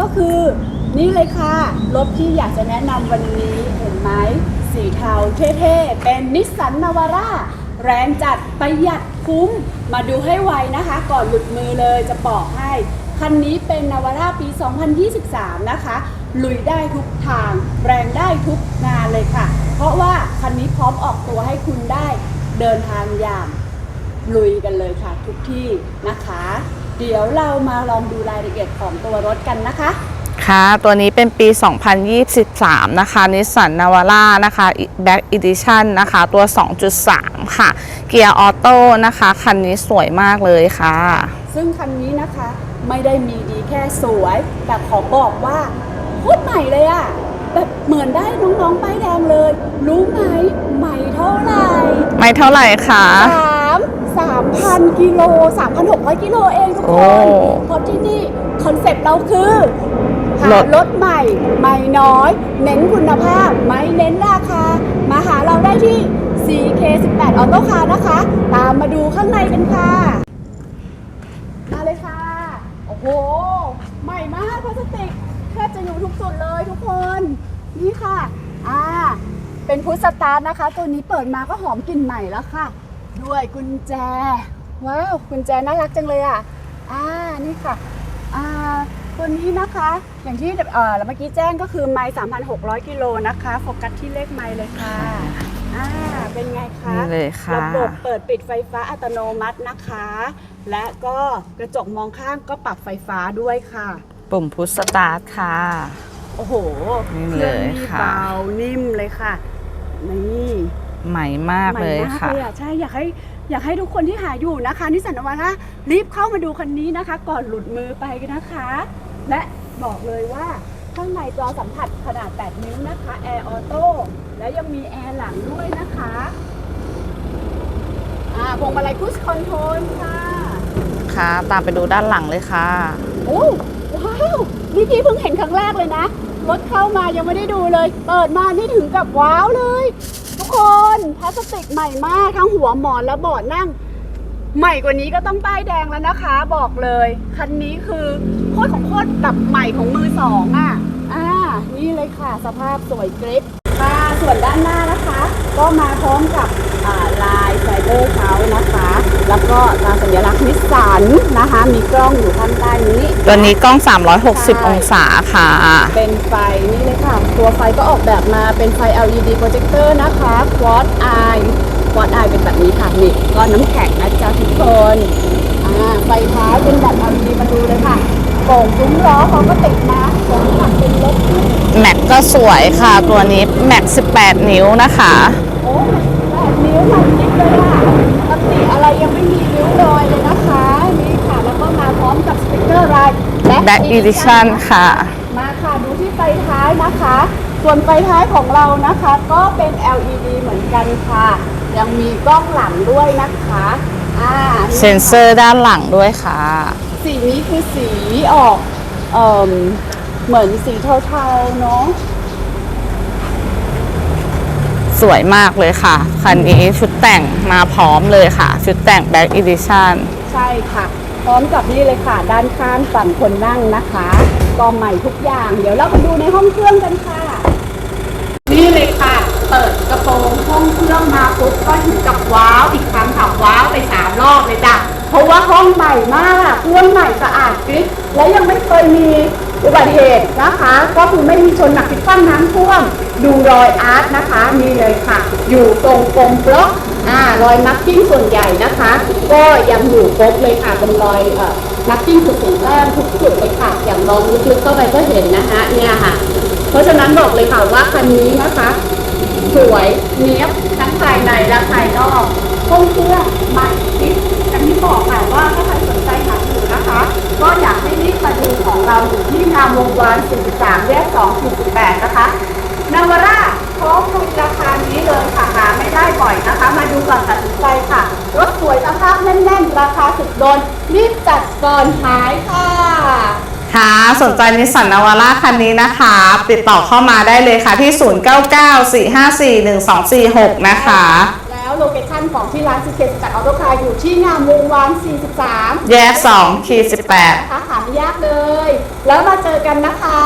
ก็คือนี่เลยค่ะ รถที่อยากจะแนะนำวันนี้เห็นไหมสีเทาเท่ๆ เป็นนิสสันนาวาร่าแรงจัดประหยัดคุ้ม มาดูให้ไวนะคะ ก่อนหลุดมือเลยจะบอกให้ คันนี้เป็นนาวาร่าปี 2023 นะคะ ลุยได้ทุกทาง แรงได้ทุกงานเลยค่ะ เพราะว่าคันนี้พร้อมออกตัวให้คุณได้เดินทางอย่างลุยกันเลยค่ะทุกที่นะคะ เดี๋ยวเรามาลองดูรายละเอียดของตัวรถกันนะคะ ค่ะ ตัวนี้เป็นปี 2023 นะคะ นิสสันนาวาร่านะคะ Back Edition นะคะ ตัว 2.3 ค่ะ เกียร์ออโต้นะคะ คันนี้สวยมากเลยค่ะ ซึ่งคันนี้นะคะไม่ได้มีดีแค่สวย แต่ขอบอกว่าโคตรใหม่เลยอะแบบเหมือนได้น้องๆป้ายแดงเลย รู้ไหมใหม่เท่าไหร่ ไม่เท่าไหร่คะค่ะ 3,000 กิโล 3,600 กิโลเองทุกคนเพราะที่นี่คอนเซ็ปต์เราคือหารถใหม่ใหม่น้อย เน้นคุณภาพ ไม่เน้นราคา มาหาเราได้ที่ CK18 Auto Car นะคะ ตามมาดูข้างในกันค่ะ มาเลยค่ะ โอ้โห ใหม่มากพลาสติกแทบจะอยู่ทุกส่วนเลยทุกคน นี่ค่ะ อ่า เป็นพุทสตาร์นะคะ ตัวนี้เปิดมาก็หอมกลิ่นใหม่แล้วค่ะ ด้วยกุญแจ ว้าว กุญแจน่ารักจังเลยอะ อ่า นี่ค่ะ อ่า ตัวนี้นะคะ อย่างที่เอ่อเมื่อกี้แจ้งก็คือไมล์3,600 กิโลนะคะ โฟกัสที่เลขไมล์เลยค่ะ อ่า เป็นไงคะนี่เลยค่ะ ระบบเปิดปิดไฟฟ้าอัตโนมัตินะคะ และก็กระจกมองข้างก็ปรับไฟฟ้าด้วยค่ะ ปุ่มพุชสตาร์ทค่ะ โอ้โหนี่เครื่องเลยนี่ค่ะ เบานิ่มเลยค่ะ นี่ ใหม่มากเลยใหม่มากค่ะ เลยอะใช่อยากให้อยากให้ทุกคนที่หาอยู่นะคะ นิสสันนวาร่ารีบเข้ามาดูคันนี้นะคะ ก่อนหลุดมือไปนะคะ และบอกเลยว่าข้างในจอสัมผัสขนาด 8 นิ้วนะคะแอร์ออโต้และยังมีแอร์หลังด้วยนะคะอ่าพวงมาลัยพุชคอนโทรลค่ะ ค่ะ ตามไปดูด้านหลังเลยค่ะ โอ้ว้าวนี่พี่เพิ่งเห็นครั้งแรกเลยนะ รถเข้ามายังไม่ได้ดูเลย เปิดมานี่ถึงกับว้าวเลยทุก คนพลาสติกใหม่มากทั้งหัวหมอนและเบาะนั่ง ใหม่กว่านี้ก็ต้องป้ายแดงแล้วนะคะ บอกเลย คันนี้คือโคตรของโคตรแบบใหม่ของมือสองอะอ่านี่เลยค่ะสภาพสวยกริปค่ะส่วนด้านหน้านะคะ ก็มาพร้อมกับลายไฟเบอร์เขานะคะ แล้วก็ตราสัญลักษณ์นิสสันนะคะ มีกล้องอยู่ข้างใต้นี้ตัวนี้กล้อง 360ใช่องศาค่ะ เป็นไฟนี่เลยค่ะ ตัวไฟก็ออกแบบมาเป็นไฟ LED โปรเจคเตอร์นะคะ Quad Eye Quad Eye เป็นแบบนี้ค่ะ นี่ก้อนน้ำแข็งนะจ๊ะทุกคนอ่าไฟท้ายเป็นแบบ LED มาดูเลยค่ะโป่งซุ้มล้อเขาก็ติดมาโป่งขับเป็นรถที่แม็กก็สวยค่ะ ตัวนี้แม็ก 18 นิ้วนะคะ โอ้แปดนิ้วใหม่นิดเลยอะ Back Edition ค่ะ มาค่ะดูที่ไฟท้ายนะคะ ส่วนไฟท้ายของเรานะคะ ก็เป็น LED เหมือนกันค่ะ ยังมีกล้องหลังด้วยนะคะอ่าเซ็นเซอร์ด้านหลังด้วยค่ะ สีนี้คือสีออกเอ่มเหมือนสีเทาๆเนาะสวยมากเลยค่ะ คันนี้ชุดแต่งมาพร้อมเลยค่ะ ชุดแต่ง Back Edition ใช่ค่ะ พร้อมกับนี่เลยค่ะ ด้านข้างฝั่งคนนั่งนะคะ ก็ใหม่ทุกอย่าง เดี๋ยวเราไปดูในห้องเครื่องกันค่ะ นี่เลยค่ะ เปิดกระโปรงห้องเครื่องมาปุ๊บก็ถึงกับว้าวอีกครั้งค่ะว้าวไปสามรอบเลยจ้ะเพราะว่าห้องใหม่มากเครื่องใหม่สะอาดกริบและยังไม่เคยมีอุบัติเหตุนะคะ ก็คือไม่มีชนหนักพิดฟันน้ำท่วม ดูรอยอาร์ตนะคะ นี่เลยค่ะ อยู่ตรงกลมบล็อก อ่ารอยนักกิ้งส่วนใหญ่นะคะ ก็ยังอยู่ครบเลยค่ะเป็นรอยเอ่อนักกิ้งสุดสูงแต้มทุกจุดเลยค่ะอย่างลองลึกๆเข้าไปก็เห็นนะคะเนี่ยค่ะ เพราะฉะนั้นบอกเลยค่ะว่าคันนี้นะคะ สวยเนี้ยบทั้งภายในและภายนอกห้องเครื่องใหม่คิดอันนี้บอกค่ะว่าถ้าใครสนใจหาอยู่นะคะ ก็อยากให้รีบมาดูของเราอยู่ที่งามวงวาน 43 แยก2 48 นะคะ นาวาร่าพร้อมลงราคานี้เลยค่ะหา ไม่ได้บ่อยนะคะ มาดูก่อนตัดสินใจค่ะ รถสวยสภาพแน่นๆ ราคาสุดโดน รีบจัดก่อนหายค่ะค่ะสนใจนิสสันนาวาร่าคันนี้นะคะ ติดต่อเข้ามาได้เลยค่ะที่ 0994541246 นะคะ แล้วโลเคชั่นของที่ร้านซีเคสจากออโต้คาร์อยู่ที่งามวงวาน 43 แยก2ขีด18 นะคะหาไม่ยากเลย แล้วมาเจอกันนะคะ